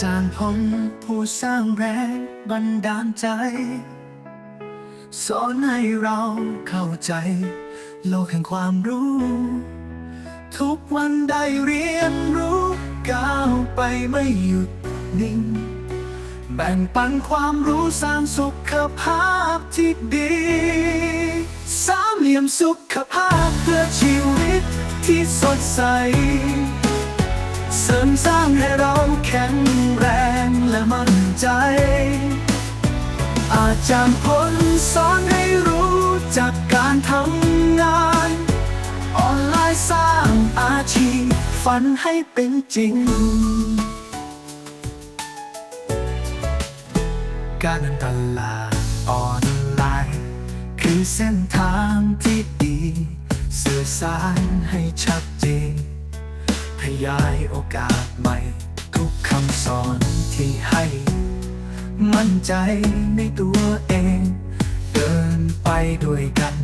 จารย์ผมผู้สร้างแรงบันดาลใจ สอนให้เราเข้าใจ โลกแห่งความรู้ ทุกวันได้เรียนรู้ก้าวไปไม่หยุดนิ่ง แบ่งปันความรู้สร้างสุขภาพที่ดี สามเหลี่ยมสุขภาพเพื่อชีวิตที่สดใส เสริมสร้างให้เราแข็ง มั่นใจ อาจารย์พลสอนให้รู้จากการทำงาน ออนไลน์สร้างอาชีพฝันให้เป็นจริง การตลาดออนไลน์ คือเส้นทางที่ดีสื่อสารให้ชัดเจนขยายโอกาส มั่นใจในตัวเอง เดินไปด้วยกัน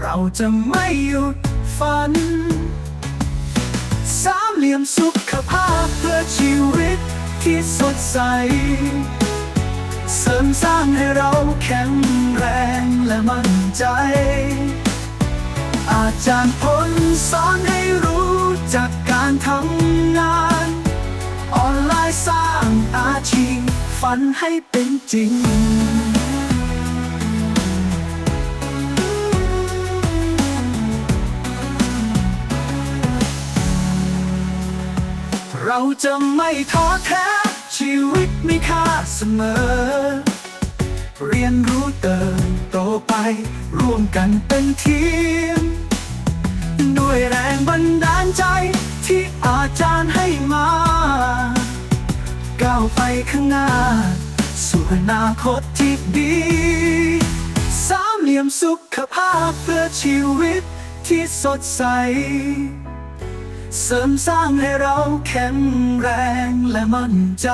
เราจะไม่หยุดฝัน สามเหลี่ยมสุขภาพเพื่อชีวิตที่สดใส เสริมสร้างให้เราแข็งแรงและมั่นใจ อาจารย์พลสอนให้รู้ ฝันให้เป็นจริง เราจะไม่ท้อแท้ ชีวิตมีค่าเสมอ เรียนรู้เติบโตไป ร่วมกันเป็นทีม ด้วยแรงบันดาลใจ ข้างหน้า สู่อนาคตที่ดี สามเหลี่ยมสุขภาพเพื่อชีวิตที่สดใส เสริมสร้างให้เราแข็งแรงและมั่นใจ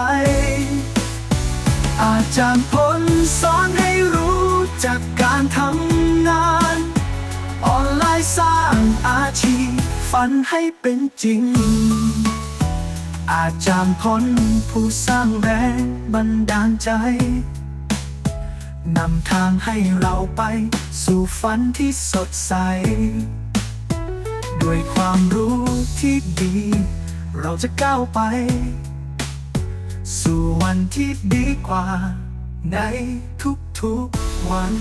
อาจารย์พลสอนให้รู้จากการทำงาน ออนไลน์สร้างอาชีพฝันให้เป็นจริง อาจารย์พลผู้สร้างแรงบันดาลใจ นำทางให้เราไปสู่ฝันที่สดใส ด้วยความรู้ที่ดี เราจะก้าวไป สู่วันที่ดีกว่าในทุกๆวัน